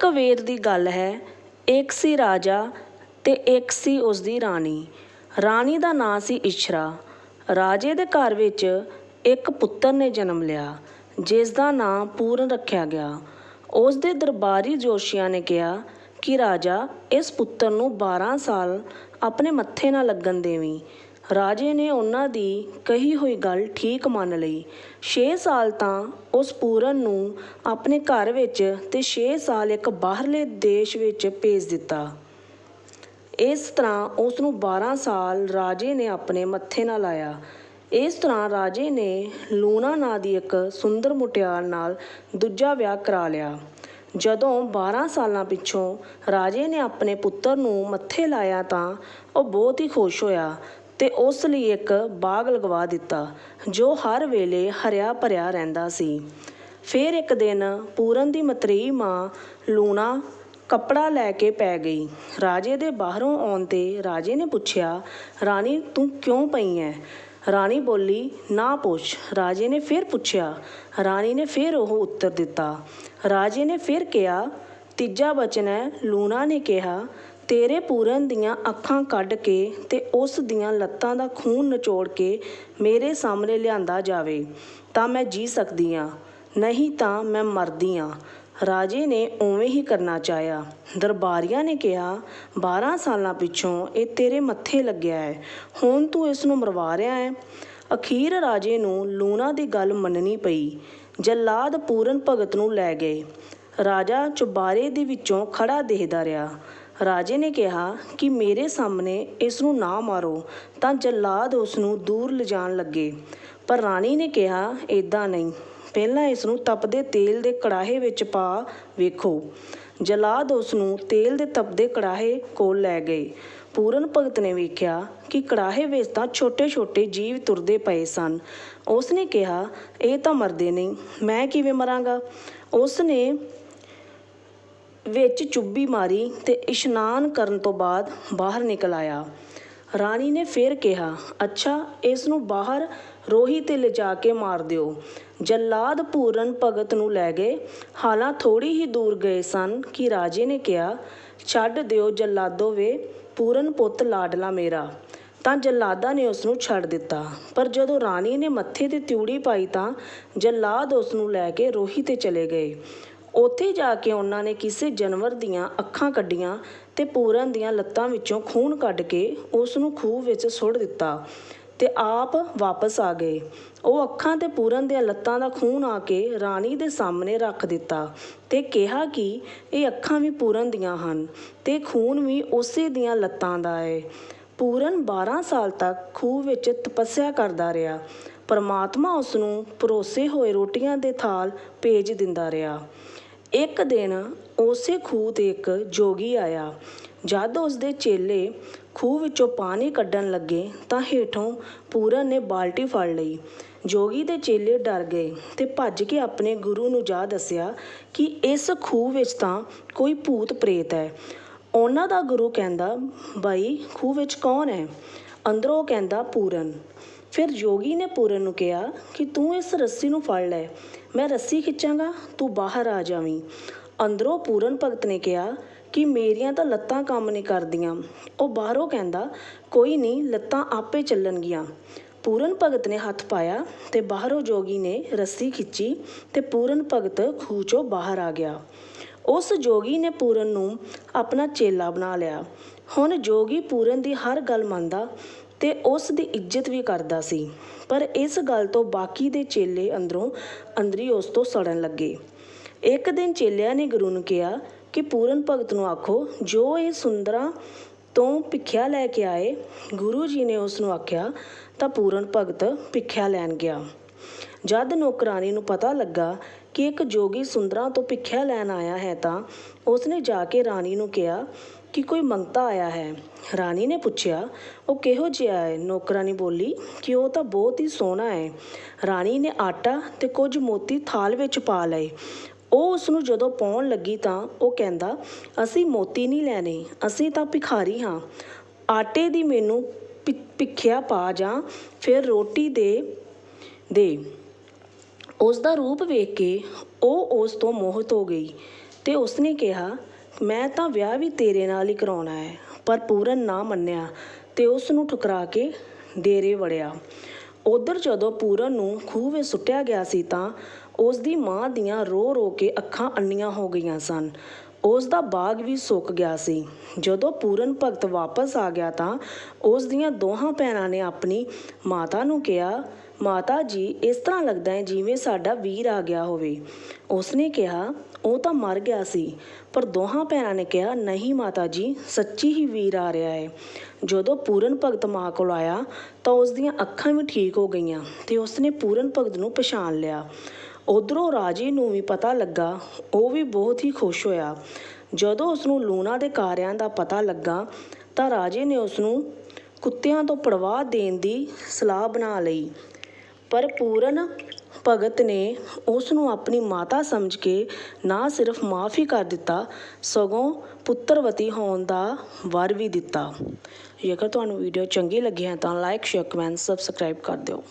ਇੱਕ ਵੇਰ ਦੀ ਗੱਲ ਹੈ, ਇੱਕ ਸੀ ਰਾਜਾ ਤੇ ਇੱਕ ਸੀ ਉਸ ਦੀ ਰਾਣੀ। ਰਾਣੀ ਦਾ ਨਾਂ ਸੀ ਇਸ਼ਰਾ ਰਾਜੇ ਦੇ ਘਰ ਵਿੱਚ ਇੱਕ ਪੁੱਤਰ ਨੇ ਜਨਮ ਲਿਆ, ਜਿਸ ਦਾ ਨਾਂ ਪੂਰਨ ਰੱਖਿਆ ਗਿਆ। ਉਸ ਦੇ ਦਰਬਾਰੀ ਜੋਸ਼ੀਆਂ ਨੇ ਕਿਹਾ ਕਿ ਰਾਜਾ ਇਸ ਪੁੱਤਰ ਨੂੰ 12 ਸਾਲ ਆਪਣੇ ਮੱਥੇ ਨਾਲ ਲੱਗਣ ਦੇਵੀਂ। ਰਾਜੇ ਨੇ ਉਹਨਾਂ ਦੀ ਕਹੀ ਹੋਈ ਗੱਲ ਠੀਕ ਮੰਨ ਲਈ। ਛੇ ਸਾਲ ਤਾਂ ਉਸ ਪੂਰਨ ਨੂੰ ਆਪਣੇ ਘਰ ਵਿੱਚ ਤੇ ਛੇ ਸਾਲ ਇੱਕ ਬਾਹਰਲੇ ਦੇਸ਼ ਵਿੱਚ ਭੇਜ ਦਿੱਤਾ। ਇਸ ਤਰ੍ਹਾਂ ਉਸ ਨੂੰ 12 ਸਾਲ ਰਾਜੇ ਨੇ ਆਪਣੇ ਮੱਥੇ ਨਾਲ ਲਾਇਆ। ਇਸ ਤਰ੍ਹਾਂ ਰਾਜੇ ਨੇ ਲੂਣਾ ਨਾਂ ਦੀ ਇੱਕ ਸੁੰਦਰ ਮੁਟਿਆਰ ਨਾਲ ਦੂਜਾ ਵਿਆਹ ਕਰਾ ਲਿਆ। ਜਦੋਂ 12 ਸਾਲਾਂ ਪਿੱਛੋਂ ਰਾਜੇ ਨੇ ਆਪਣੇ ਪੁੱਤਰ ਨੂੰ ਮੱਥੇ ਲਾਇਆ ਤਾਂ ਉਹ ਬਹੁਤ ਹੀ ਖੁਸ਼ ਹੋਇਆ ਤੇ ਉਸ ਲਈ ਇੱਕ ਬਾਗ ਲਗਵਾ ਦਿੱਤਾ, ਜੋ ਹਰ ਵੇਲੇ ਹਰਿਆ ਭਰਿਆ ਰਹਿੰਦਾ ਸੀ। ਫਿਰ ਇੱਕ ਦਿਨ ਪੂਰਨ ਦੀ ਮਤਰੇਈ ਮਾਂ ਲੂਣਾ ਕੱਪੜਾ ਲੈ ਕੇ ਪੈ ਗਈ। ਰਾਜੇ ਦੇ ਬਾਹਰੋਂ ਆਉਣ ਤੇ ਰਾਜੇ ਨੇ ਪੁੱਛਿਆ, ਰਾਣੀ, ਤੂੰ ਕਿਉਂ ਪਈ ਐ? ਰਾਣੀ ਬੋਲੀ, ਨਾ ਪੁੱਛ। ਰਾਜੇ ਨੇ ਫਿਰ ਪੁੱਛਿਆ, ਰਾਣੀ ਨੇ ਫਿਰ ਉਹ ਉੱਤਰ ਦਿੱਤਾ। ਰਾਜੇ ਨੇ ਫਿਰ ਕਿਹਾ, ਤੀਜਾ ਬਚਨ ਹੈ। ਲੂਣਾ ਨੇ ਕਿਹਾ ਤੇਰੇ ਪੂਰਨ ਦੀਆਂ ਅੱਖਾਂ ਕੱਢ ਕੇ ਤੇ ਉਸ ਦੀਆਂ ਲੱਤਾਂ ਦਾ ਖੂਨ ਨਿਚੋੜ ਕੇ ਮੇਰੇ ਸਾਹਮਣੇ ਲਿਆਂਦਾ ਜਾਵੇ, ਤਾਂ ਮੈਂ ਜੀ ਸਕਦੀ ਹਾਂ, ਨਹੀਂ ਤਾਂ ਮੈਂ ਮਰਦੀ ਹਾਂ। ਰਾਜੇ ਨੇ ਉਵੇਂ ਹੀ ਕਰਨਾ ਚਾਹਿਆ। ਦਰਬਾਰੀਆਂ ਨੇ ਕਿਹਾ 12 ਸਾਲਾਂ ਪਿੱਛੋਂ ਇਹ ਤੇਰੇ ਮੱਥੇ ਲੱਗਿਆ ਹੈ, ਹੁਣ ਤੂੰ ਇਸ ਨੂੰ ਮਰਵਾ ਰਿਹਾ ਹੈ? ਅਖੀਰ ਰਾਜੇ ਨੂੰ ਲੂਣਾ ਦੀ ਗੱਲ ਮੰਨਣੀ ਪਈ। ਜੱਲਾਦ ਪੂਰਨ ਭਗਤ ਨੂੰ ਲੈ ਗਏ। ਰਾਜਾ ਚੁਬਾਰੇ ਦੇ ਵਿੱਚੋਂ ਖੜਾ ਦੇਖਦਾ ਰਿਹਾ। ਰਾਜੇ ਨੇ ਕਿਹਾ ਕਿ ਮੇਰੇ ਸਾਹਮਣੇ ਇਸ ਨੂੰ ਨਾ ਮਾਰੋ, ਤਾਂ ਜੱਲਾਦ ਉਸ ਨੂੰ ਦੂਰ ਲਿਜਾਣ ਲੱਗੇ। ਪਰ ਰਾਣੀ ਨੇ ਕਿਹਾ ਇਦਾਂ ਨਹੀਂ। ਪਹਿਲਾਂ ਇਸ ਨੂੰ ਤਪਦੇ ਤੇਲ ਦੇ ਕੜਾਹੇ ਵਿੱਚ ਪਾ ਵੇਖੋ। ਜਲਾਦ ਉਸ ਨੂੰ ਤੇਲ ਦੇ ਤਪਦੇ ਕੜਾਹੇ ਕੋਲ ਲੈ ਗਏ। ਪੂਰਨ ਭਗਤ ਨੇ ਵੇਖਿਆ ਕਿ ਕੜਾਹੇ ਵਿੱਚ ਤਾਂ ਛੋਟੇ-ਛੋਟੇ ਜੀਵ ਤੁਰਦੇ ਪਏ ਸਨ। ਉਸ ਨੇ ਕਿਹਾ, ਇਹ ਤਾਂ ਮਰਦੇ ਨਹੀਂ। ਮੈਂ ਕਿਵੇਂ ਮਰਾਂਗਾ? ਉਸ ਨੇ ਵਿੱਚ ਚੁੱਭੀ ਮਾਰੀ ਅਤੇ ਇਸ਼ਨਾਨ ਕਰਨ ਤੋਂ ਬਾਅਦ ਬਾਹਰ ਨਿਕਲ ਆਇਆ। ਰਾਣੀ ਨੇ ਫਿਰ ਕਿਹਾ, ਅੱਛਾ, ਇਸ ਨੂੰ ਬਾਹਰ ਰੋਹੀ ਤੇ ਲਿਜਾ ਕੇ ਮਾਰ ਦਿਓ। ਜੱਲਾਦ ਪੂਰਨ ਭਗਤ ਨੂੰ ਲੈ ਗਏ। ਹਾਲਾਂ ਥੋੜ੍ਹੀ ਹੀ ਦੂਰ ਗਏ ਸਨ ਕਿ ਰਾਜੇ ਨੇ ਕਿਹਾ, ਛੱਡ ਦਿਓ ਜੱਲਾਦੋ ਵੇ, ਪੂਰਨ ਪੁੱਤ ਲਾਡਲਾ ਮੇਰਾ। ਤਾਂ ਜੱਲਾਦਾ ਨੇ ਉਸ ਨੂੰ ਛੱਡ ਦਿੱਤਾ। ਪਰ ਜਦੋਂ ਰਾਣੀ ਨੇ ਮੱਥੇ ਤੇ ਤਿਊੜੀ ਪਾਈ ਤਾਂ ਜੱਲਾਦ ਉਸ ਨੂੰ ਲੈ ਕੇ ਰੋਹੀ ਤੇ ਚਲੇ ਗਏ। ਉੱਥੇ ਜਾ ਕੇ ਉਹਨਾਂ ਨੇ ਕਿਸੇ ਜਾਨਵਰ ਦੀਆਂ ਅੱਖਾਂ ਕੱਢੀਆਂ ਤੇ ਪੂਰਨ ਦੀਆਂ ਲੱਤਾਂ ਵਿੱਚੋਂ ਖੂਨ ਕੱਢ ਕੇ ਉਸ ਨੂੰ ਖੂਹ ਵਿੱਚ ਸੁੱਟ ਦਿੱਤਾ ਤੇ ਆਪ ਵਾਪਸ ਆ ਗਏ। ਉਹ ਅੱਖਾਂ ਤੇ ਪੂਰਨ ਦੀਆਂ ਲੱਤਾਂ ਦਾ ਖੂਨ ਆ ਕੇ ਰਾਣੀ ਦੇ ਸਾਹਮਣੇ ਰੱਖ ਦਿੱਤਾ ਤੇ ਕਿਹਾ ਕਿ ਇਹ ਅੱਖਾਂ ਵੀ ਪੂਰਨ ਦੀਆਂ ਹਨ ਤੇ ਖੂਨ ਵੀ ਉਸੇ ਦੀਆਂ ਲੱਤਾਂ ਦਾ ਹੈ ਪੂਰਨ 12 ਸਾਲ ਤੱਕ ਖੂਹ ਵਿੱਚ ਤਪੱਸਿਆ ਕਰਦਾ ਰਿਹਾ। ਪਰਮਾਤਮਾ ਉਸ ਨੂੰ ਪਰੋਸੇ ਹੋਏ ਰੋਟੀਆਂ ਦੇ ਥਾਲ ਭੇਜ ਦਿੰਦਾ ਰਿਹਾ। ਇੱਕ ਦਿਨ ਉਸੇ ਖੂਹ ਤੇ ਇੱਕ ਜੋਗੀ ਆਇਆ। ਜਦ ਉਸਦੇ ਚੇਲੇ ਖੂਹ ਵਿੱਚੋਂ ਪਾਣੀ ਕੱਢਣ ਲੱਗੇ ਤਾਂ ਹੇਠੋਂ ਪੂਰਨ ਨੇ ਬਾਲਟੀ ਫੜ ਲਈ। ਜੋਗੀ ਦੇ ਚੇਲੇ ਡਰ ਗਏ ਤੇ ਭੱਜ ਕੇ ਆਪਣੇ ਗੁਰੂ ਨੂੰ ਜਾ ਦੱਸਿਆ ਕਿ ਇਸ ਖੂਹ ਵਿੱਚ ਤਾਂ ਕੋਈ ਭੂਤ ਪ੍ਰੇਤ ਹੈ। ਉਹਨਾਂ ਦਾ ਗੁਰੂ ਕਹਿੰਦਾ ਬਾਈ ਖੂਹ ਵਿੱਚ ਕੌਣ ਹੈ? ਅੰਦਰੋਂ ਕਹਿੰਦਾ, ਪੂਰਨ। ਫਿਰ ਜੋਗੀ ਨੇ ਪੂਰਨ ਨੂੰ ਕਿਹਾ ਕਿ ਤੂੰ ਇਸ ਰੱਸੀ ਨੂੰ ਫੜ ਲੈ। ਮੈਂ ਰੱਸੀ ਖਿੱਚਾਂਗਾ, ਤੂੰ ਬਾਹਰ ਆ ਜਾਵੀਂ। ਅੰਦਰੋਂ ਪੂਰਨ ਭਗਤ ਨੇ ਕਿਹਾ ਕਿ ਮੇਰੀਆਂ ਤਾਂ ਲੱਤਾਂ ਕੰਮ ਨਹੀਂ ਕਰਦੀਆਂ। ਉਹ ਬਾਹਰੋਂ ਕਹਿੰਦਾ, ਕੋਈ ਨਹੀਂ, ਲੱਤਾਂ ਆਪੇ ਚੱਲਣਗੀਆਂ। ਪੂਰਨ ਭਗਤ ਨੇ ਹੱਥ ਪਾਇਆ ਤੇ ਬਾਹਰੋਂ ਜੋਗੀ ਨੇ ਰੱਸੀ ਖਿੱਚੀ ਤੇ ਪੂਰਨ ਭਗਤ ਖੂਹ ਚੋਂ ਬਾਹਰ ਆ ਗਿਆ। ਉਸ ਜੋਗੀ ਨੇ ਪੂਰਨ ਨੂੰ ਆਪਣਾ ਚੇਲਾ ਬਣਾ ਲਿਆ। ਹੁਣ ਜੋਗੀ ਪੂਰਨ ਦੀ ਹਰ ਗੱਲ ਮੰਨਦਾ ਤੇ ਉਸ ਦੀ ਇੱਜ਼ਤ ਵੀ ਕਰਦਾ ਸੀ। ਪਰ ਇਸ ਗੱਲ ਤੋਂ ਬਾਕੀ ਦੇ ਚੇਲੇ ਅੰਦਰੋਂ ਅੰਦਰੀ ਉਸ ਤੋਂ ਸੜਨ ਲੱਗੇ। ਇੱਕ ਦਿਨ ਚੇਲਿਆਂ ਨੇ ਗੁਰੂ ਨੂੰ ਕਿਹਾ ਕਿ ਪੂਰਨ ਭਗਤ ਨੂੰ ਆਖੋ, ਜੋ ਇਹ ਸੁੰਦਰਾਂ ਤੋਂ ਭਿੱਖਿਆ ਲੈ ਕੇ ਆਏ, ਗੁਰੂ ਜੀ ਨੇ ਉਸ ਨੂੰ ਆਖਿਆ, ਤਾਂ ਪੂਰਨ ਭਗਤ ਭਿੱਖਿਆ ਲੈਣ ਗਿਆ। ਜਦ ਨੌਕਰਾਨੀ ਨੂੰ ਪਤਾ ਲੱਗਾ ਕਿ ਇੱਕ ਜੋਗੀ ਸੁੰਦਰਾਂ ਤੋਂ ਭਿੱਖਿਆ ਲੈਣ ਆਇਆ ਹੈ ਤਾਂ ਉਸਨੇ ਜਾ ਕੇ ਰਾਣੀ ਨੂੰ ਕਿਹਾ ਕਿ ਕੋਈ ਮੰਗਤਾ ਆਇਆ ਹੈ। ਰਾਣੀ ਨੇ ਪੁੱਛਿਆ, ਉਹ ਕਿਹੋ ਜਿਹਾ ਹੈ? ਨੌਕਰਾਨੀ ਬੋਲੀ, ਕਿ ਉਹ ਤਾਂ ਬਹੁਤ ਹੀ ਸੋਹਣਾ ਹੈ। ਰਾਣੀ ਨੇ ਆਟਾ ਤੇ ਕੁਝ ਮੋਤੀ ਥਾਲ ਵਿੱਚ ਪਾ ਲਏ। ਉਹ ਉਸ ਨੂੰ ਜਦੋਂ ਪਾਉਣ ਲੱਗੀ ਤਾਂ ਉਹ ਕਹਿੰਦਾ, ਅਸੀਂ ਮੋਤੀ ਨਹੀਂ ਲੈਣੇ, ਅਸੀਂ ਤਾਂ ਭਿਖਾਰੀ ਹਾਂ। ਆਟੇ ਦੀ ਮੈਨੂੰ ਭਿ- ਭਿੱਖਿਆ ਪਾ ਜਾਂ, ਫਿਰ ਰੋਟੀ ਦੇ ਦੇ। ਉਸ ਦਾ ਰੂਪ ਵੇਖ ਕੇ ਉਹ ਉਸ ਤੋਂ ਮੋਹਿਤ ਹੋ ਗਈ ਤੇ ਉਸਨੇ ਕਿਹਾ ਮੈਂ ਤਾਂ ਵਿਆਹ ਵੀ ਤੇਰੇ ਨਾਲ ਹੀ ਕਰਾਉਣਾ ਹੈ, ਪਰ ਪੂਰਨ ਨਾ ਮੰਨਿਆ ਅਤੇ ਉਸ ਨੂੰ ਠੁਕਰਾ ਕੇ ਡੇਰੇ ਵੜਿਆ। ਉੱਧਰ ਜਦੋਂ ਪੂਰਨ ਨੂੰ ਖੂਹ ਵਿੱਚ ਸੁੱਟਿਆ ਗਿਆ ਸੀ ਤਾਂ ਉਸ ਦੀ ਮਾਂ ਦੀਆਂ ਰੋ ਰੋ ਕੇ ਅੱਖਾਂ ਅੰਨੀਆਂ ਹੋ ਗਈਆਂ ਸਨ। ਉਸ ਦਾ ਬਾਗ ਵੀ ਸੁੱਕ ਗਿਆ ਸੀ। ਜਦੋਂ ਪੂਰਨ ਭਗਤ ਵਾਪਸ ਆ ਗਿਆ ਤਾਂ ਉਸ ਦੀਆਂ ਦੋਹਾਂ ਭੈਣਾਂ ਨੇ ਆਪਣੀ ਮਾਤਾ ਨੂੰ ਕਿਹਾ, ਮਾਤਾ ਜੀ, ਇਸ ਤਰ੍ਹਾਂ ਲੱਗਦਾ ਹੈ ਜਿਵੇਂ ਸਾਡਾ ਵੀਰ ਆ ਗਿਆ ਹੋਵੇ। ਉਸਨੇ ਕਿਹਾ, ਉਹ ਤਾਂ ਮਰ ਗਿਆ ਸੀ, ਪਰ ਦੋਹਾਂ ਭੈਣਾਂ ਨੇ ਕਿਹਾ, ਨਹੀਂ ਮਾਤਾ ਜੀ, ਸੱਚੀ ਹੀ ਵੀਰ ਆ ਰਿਹਾ ਹੈ ਜਦੋਂ ਪੂਰਨ ਭਗਤ ਮਾਂ ਕੋਲ ਆਇਆ, ਤਾਂ ਉਸ ਦੀਆਂ ਅੱਖਾਂ ਵੀ ਠੀਕ ਹੋ ਗਈਆਂ ਤੇ ਉਸਨੇ ਪੂਰਨ ਭਗਤ ਨੂੰ ਪਛਾਣ ਲਿਆ। ਉਧਰੋਂ ਰਾਜੇ ਨੂੰ ਵੀ ਪਤਾ ਲੱਗਾ, ਉਹ ਵੀ ਬਹੁਤ ਹੀ ਖੁਸ਼ ਹੋਇਆ। ਜਦੋਂ ਉਸ ਨੂੰ ਲੂਣਾ ਦੇ ਕਾਰਿਆਂ ਦਾ ਪਤਾ ਲੱਗਾ, ਤਾਂ ਰਾਜੇ ਨੇ ਉਸ ਨੂੰ ਕੁੱਤਿਆਂ ਤੋਂ ਪੜਵਾ ਦੇਣ ਦੀ ਸਲਾਹ ਬਣਾ ਲਈ। ਪਰ ਪੂਰਨ ਭਗਤ ਨੇ ਉਸ ਨੂੰ ਆਪਣੀ ਮਾਤਾ ਸਮਝ ਕੇ ਨਾ ਸਿਰਫ ਮਾਫ ਹੀ ਕਰ ਦਿੱਤਾ, ਸਗੋਂ ਪੁੱਤਰਵਤੀ ਹੋਣ ਦਾ ਵਰ ਵੀ ਦਿੱਤਾ। ਜੇਕਰ ਤੁਹਾਨੂੰ ਵੀਡੀਓ ਚੰਗੀ ਲੱਗੀ ਹੈ ਤਾਂ ਲਾਈਕ ਸ਼ੇਅਰ ਕਮੈਂਟ ਸਬਸਕ੍ਰਾਈਬ ਕਰ ਦਿਓ।